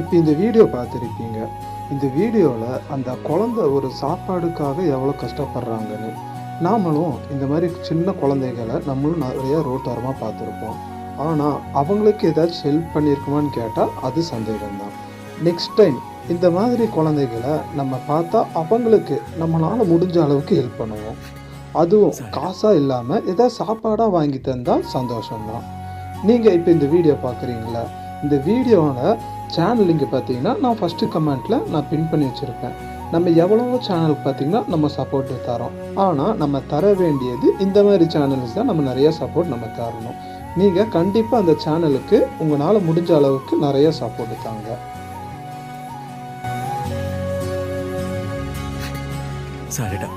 இப்போ இந்த வீடியோ பார்த்துருப்பீங்க இந்த வீடியோவில் அந்த குழந்தை ஒரு சாப்பாடுக்காக எவ்வளோ கஷ்டப்படுறாங்கன்னு நாமளும் இந்த மாதிரி சின்ன குழந்தைகளை நம்மளும் நிறைய ரோட்டோரமாக பார்த்துருப்போம். ஆனால் அவங்களுக்கு ஏதாச்சும் ஹெல்ப் பண்ணியிருக்குமான்னு கேட்டால் அது சந்தேகம்தான். நெக்ஸ்ட் டைம் இந்த மாதிரி குழந்தைகளை நம்ம பார்த்தா அவங்களுக்கு நம்மளால் முடிஞ்ச அளவுக்கு ஹெல்ப் பண்ணுவோம். அதுவும் காசாக இல்லாமல் ஏதாவது சாப்பாடாக வாங்கி தந்தால் சந்தோஷம்தான். நீங்கள் இப்போ இந்த வீடியோ பார்க்குறீங்களா? இந்த வீடியோவில் சேனல் இங்கே பார்த்தீங்கன்னா நான் ஃபஸ்ட்டு கமெண்ட்டில் நான் பின் பண்ணி வச்சுருப்பேன் நம்ம எவ்வளவோ சேனலுக்கு பார்த்தீங்கன்னா நம்ம சப்போர்ட்டு தரோம். ஆனால் நம்ம தர வேண்டியது இந்த மாதிரி சேனல்ஸ் தான் நம்ம நிறைய சப்போர்ட் நம்ம தரணும். நீங்கள் கண்டிப்பாக அந்த சேனலுக்கு உங்களால் முடிஞ்ச அளவுக்கு நிறைய சப்போர்ட் தாங்க. சாரிடா